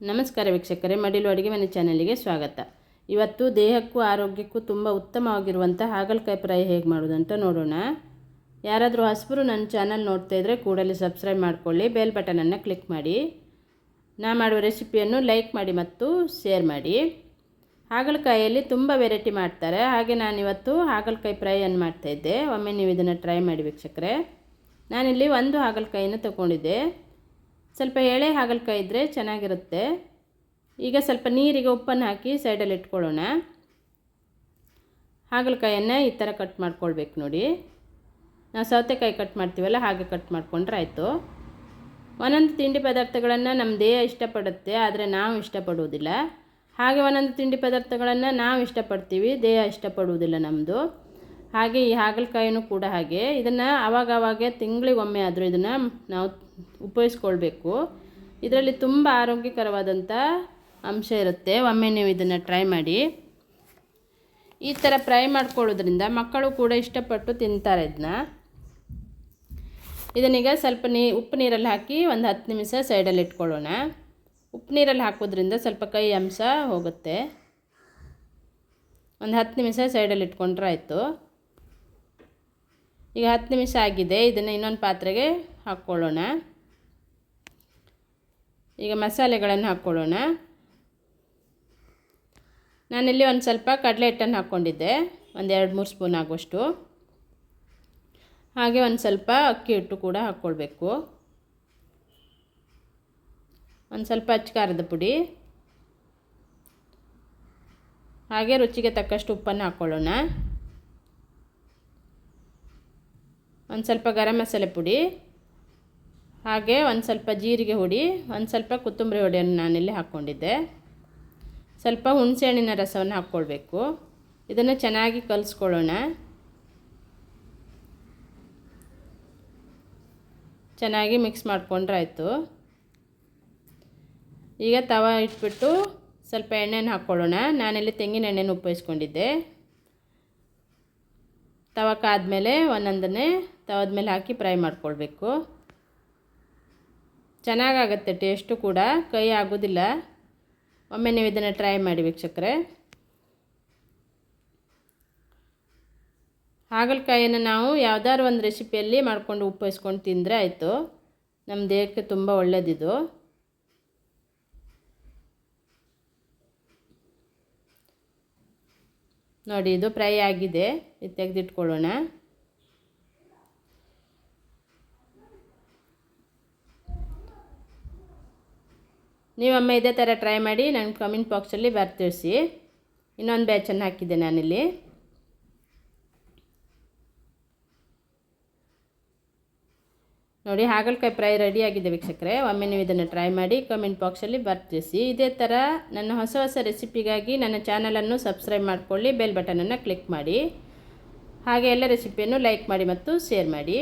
ನಮಸ್ಕಾರ ವೀಕ್ಷಕರೇ, ಮಡಿಲು ಅಡುಗೆ ಮನೆ ಚಾನಲಿಗೆ ಸ್ವಾಗತ. ಇವತ್ತು ದೇಹಕ್ಕೂ ಆರೋಗ್ಯಕ್ಕೂ ತುಂಬ ಉತ್ತಮವಾಗಿರುವಂಥ ಹಾಗಲಕಾಯಿ ಫ್ರೈ ಹೇಗೆ ಮಾಡೋದಂತ ನೋಡೋಣ. ಯಾರಾದರೂ ಹೊಸಬರು ನನ್ನ ಚಾನಲ್ ನೋಡ್ತಾ ಇದ್ದರೆ ಕೂಡಲೇ ಸಬ್ಸ್ಕ್ರೈಬ್ ಮಾಡ್ಕೊಳ್ಳಿ, ಬೆಲ್ ಬಟನನ್ನು ಕ್ಲಿಕ್ ಮಾಡಿ. ನಾ ಮಾಡುವ ರೆಸಿಪಿಯನ್ನು ಲೈಕ್ ಮಾಡಿ ಮತ್ತು ಶೇರ್ ಮಾಡಿ. ಹಾಗಲಕಾಯಿಯಲ್ಲಿ ತುಂಬ ವೆರೈಟಿ ಮಾಡ್ತಾರೆ, ಹಾಗೆ ನಾನಿವತ್ತು ಹಾಗಲಕಾಯಿ ಫ್ರೈಯನ್ನು ಮಾಡ್ತಾಯಿದ್ದೆ ಒಮ್ಮೆ ನೀವು ಇದನ್ನು ಟ್ರೈ ಮಾಡಿ ವೀಕ್ಷಕರೆ. ನಾನಿಲ್ಲಿ ಒಂದು ಹಾಗಲಕಾಯಿನ ತಗೊಂಡಿದ್ದೆ. ಸ್ವಲ್ಪ ಎಳೆ ಹಾಗಲಕಾಯಿ ಇದ್ದರೆ ಚೆನ್ನಾಗಿರುತ್ತೆ. ಈಗ ಸ್ವಲ್ಪ ನೀರಿಗೆ ಉಪ್ಪನ್ನು ಹಾಕಿ ಸೈಡಲ್ಲಿ ಇಟ್ಕೊಳ್ಳೋಣ. ಹಾಗಲಕಾಯನ್ನು ಈ ಥರ ಕಟ್ ಮಾಡ್ಕೊಳ್ಬೇಕು ನೋಡಿ. ನಾವು ಸೌತೆಕಾಯಿ ಕಟ್ ಮಾಡ್ತೀವಲ್ಲ, ಹಾಗೆ ಕಟ್ ಮಾಡ್ಕೊಂಡ್ರೆ ಆಯಿತು. ಒಂದೊಂದು ತಿಂಡಿ ಪದಾರ್ಥಗಳನ್ನು ನಮ್ಮ ದೇಹ ಇಷ್ಟಪಡುತ್ತೆ, ಆದರೆ ನಾವು ಇಷ್ಟಪಡುವುದಿಲ್ಲ. ಹಾಗೆ ಒಂದೊಂದು ತಿಂಡಿ ಪದಾರ್ಥಗಳನ್ನು ನಾವು ಇಷ್ಟಪಡ್ತೀವಿ, ದೇಹ ಇಷ್ಟಪಡುವುದಿಲ್ಲ ನಮ್ಮದು ಹಾಗೆ ಈ ಹಾಗಲಕಾಯಿನೂ ಕೂಡ ಹಾಗೆ. ಇದನ್ನು ಆವಾಗವಾಗೆ ತಿಂಗಳಿಗೊಮ್ಮೆ ಆದರೂ ಇದನ್ನು ನಾವು ಉಪಯೋಗಿಸ್ಕೊಳ್ಬೇಕು. ಇದರಲ್ಲಿ ತುಂಬ ಆರೋಗ್ಯಕರವಾದಂಥ ಅಂಶ ಇರುತ್ತೆ. ಒಮ್ಮೆ ನೀವು ಇದನ್ನು ಟ್ರೈ ಮಾಡಿ. ಈ ಥರ ಫ್ರೈ ಮಾಡ್ಕೊಳ್ಳೋದ್ರಿಂದ ಮಕ್ಕಳು ಕೂಡ ಇಷ್ಟಪಟ್ಟು ತಿಂತಾರೆ ಇದನ್ನ. ಇದನ್ನೀಗ ಸ್ವಲ್ಪ ನೀ ಉಪ್ಪು ನೀರಲ್ಲಿ ಹಾಕಿ ಒಂದು ಹತ್ತು ನಿಮಿಷ ಸೈಡಲ್ಲಿ ಇಟ್ಕೊಳ್ಳೋಣ. ಉಪ್ಪು ನೀರಲ್ಲಿ ಹಾಕೋದ್ರಿಂದ ಸ್ವಲ್ಪ ಕೈ ಅಂಶ ಹೋಗುತ್ತೆ. ಒಂದು ಹತ್ತು ನಿಮಿಷ ಸೈಡಲ್ಲಿ ಇಟ್ಕೊಂಡ್ರೆ ಆಯಿತು. ಈಗ ಹತ್ತು ನಿಮಿಷ ಆಗಿದೆ, ಇದನ್ನು ಇನ್ನೊಂದು ಪಾತ್ರೆಗೆ ಹಾಕ್ಕೊಳ್ಳೋಣ. ಈಗ ಮಸಾಲೆಗಳನ್ನು ಹಾಕ್ಕೊಳ್ಳೋಣ. ನಾನಿಲ್ಲಿ ಒಂದು ಸ್ವಲ್ಪ ಕಡಲೆ ಹಿಟ್ಟನ್ನು ಹಾಕ್ಕೊಂಡಿದ್ದೆ, ಒಂದು ಎರಡು ಮೂರು ಸ್ಪೂನ್ ಆಗುವಷ್ಟು. ಹಾಗೆ ಒಂದು ಸ್ವಲ್ಪ ಅಕ್ಕಿ ಹಿಟ್ಟು ಕೂಡ ಹಾಕ್ಕೊಳ್ಬೇಕು. ಒಂದು ಸ್ವಲ್ಪ ಅಚ್ಚಕಾರದ ಪುಡಿ. ಹಾಗೆ ರುಚಿಗೆ ತಕ್ಕಷ್ಟು ಉಪ್ಪನ್ನು ಹಾಕ್ಕೊಳ್ಳೋಣ. ಒಂದು ಸ್ವಲ್ಪ ಗರಂ ಮಸಾಲೆ ಪುಡಿ, ಹಾಗೆ ಒಂದು ಸ್ವಲ್ಪ ಜೀರಿಗೆ ಹುಡಿ, ಒಂದು ಸ್ವಲ್ಪ ಕೊತ್ತಂಬರಿ ಹುಡಿಯನ್ನು ನಾನಿಲ್ಲಿ ಹಾಕ್ಕೊಂಡಿದ್ದೆ. ಸ್ವಲ್ಪ ಹುಣಸೆಹಣ್ಣಿನ ರಸವನ್ನು ಹಾಕ್ಕೊಳ್ಬೇಕು. ಇದನ್ನು ಚೆನ್ನಾಗಿ ಕಲಿಸ್ಕೊಳ್ಳೋಣ. ಚೆನ್ನಾಗಿ ಮಿಕ್ಸ್ ಮಾಡಿಕೊಂಡ್ರೆ ಆಯಿತು. ಈಗ ತವ ಇಟ್ಬಿಟ್ಟು ಸ್ವಲ್ಪ ಎಣ್ಣೆನ ಹಾಕ್ಕೊಳ್ಳೋಣ. ನಾನಿಲ್ಲಿ ತೆಂಗಿನ ಎಣ್ಣೆನ ಉಪಯೋಗಿಸ್ಕೊಂಡಿದ್ದೆ ತವಕ್ಕಾದಮೇಲೆ ಒಂದೊಂದನ್ನೇ ತವದ ಮೇಲೆ ಹಾಕಿ ಫ್ರೈ ಮಾಡ್ಕೊಳ್ಬೇಕು. ಚೆನ್ನಾಗಾಗತ್ತೆ ಟೇಸ್ಟು ಕೂಡ. ಕೈ ಆಗೋದಿಲ್ಲ. ಒಮ್ಮೆ ನೀವು ಇದನ್ನು ಟ್ರೈ ಮಾಡಿ ವೀಕ್ಷಕರೇ. ಹಾಗಲಕಾಯಿಯನ್ನು ನಾವು ಯಾವುದಾದ್ರು ಒಂದು ರೆಸಿಪಿಯಲ್ಲಿ ಮಾಡಿಕೊಂಡು ಉಪಯೋಗಿಸ್ಕೊಂಡು ತಿಂದರೆ ಆಯಿತು. ನಮ್ಮ ದೇಹಕ್ಕೆ ತುಂಬ ಒಳ್ಳೆಯದಿದು ನೋಡಿ, ಇದು ಫ್ರೈ ಆಗಿದೆ. ಇದು ತೆಗೆದಿಟ್ಕೊಳ್ಳೋಣ. ನೀವೊಮ್ಮೆ ಇದೇ ಥರ ಟ್ರೈ ಮಾಡಿ ನನ್ನ ಕಮೆಂಟ್ ಬಾಕ್ಸಲ್ಲಿ ಬರ್ತಿಳಿಸಿ ಇನ್ನೊಂದು ಬ್ಯಾಚನ್ನು ಹಾಕಿದ್ದೆ ನಾನಿಲ್ಲಿ. ನೋಡಿ, ಹಾಗಲಕಾಯಿ ಫ್ರೈ ರೆಡಿಯಾಗಿದೆ ವೀಕ್ಷಕರೆ. ಒಮ್ಮೆ ನೀವು ಇದನ್ನು ಟ್ರೈ ಮಾಡಿ ಕಮೆಂಟ್ ಬಾಕ್ಸಲ್ಲಿ ಬರ್ತಿಸಿ ಇದೇ ಥರ ನನ್ನ ಹೊಸ ಹೊಸ ರೆಸಿಪಿಗಾಗಿ ನನ್ನ ಚಾನಲನ್ನು ಸಬ್ಸ್ಕ್ರೈಬ್ ಮಾಡಿಕೊಳ್ಳಿ ಬೆಲ್ ಬಟನನ್ನು ಕ್ಲಿಕ್ ಮಾಡಿ. ಹಾಗೆ ಎಲ್ಲ ರೆಸಿಪಿಯನ್ನು ಲೈಕ್ ಮಾಡಿ ಮತ್ತು ಶೇರ್ ಮಾಡಿ.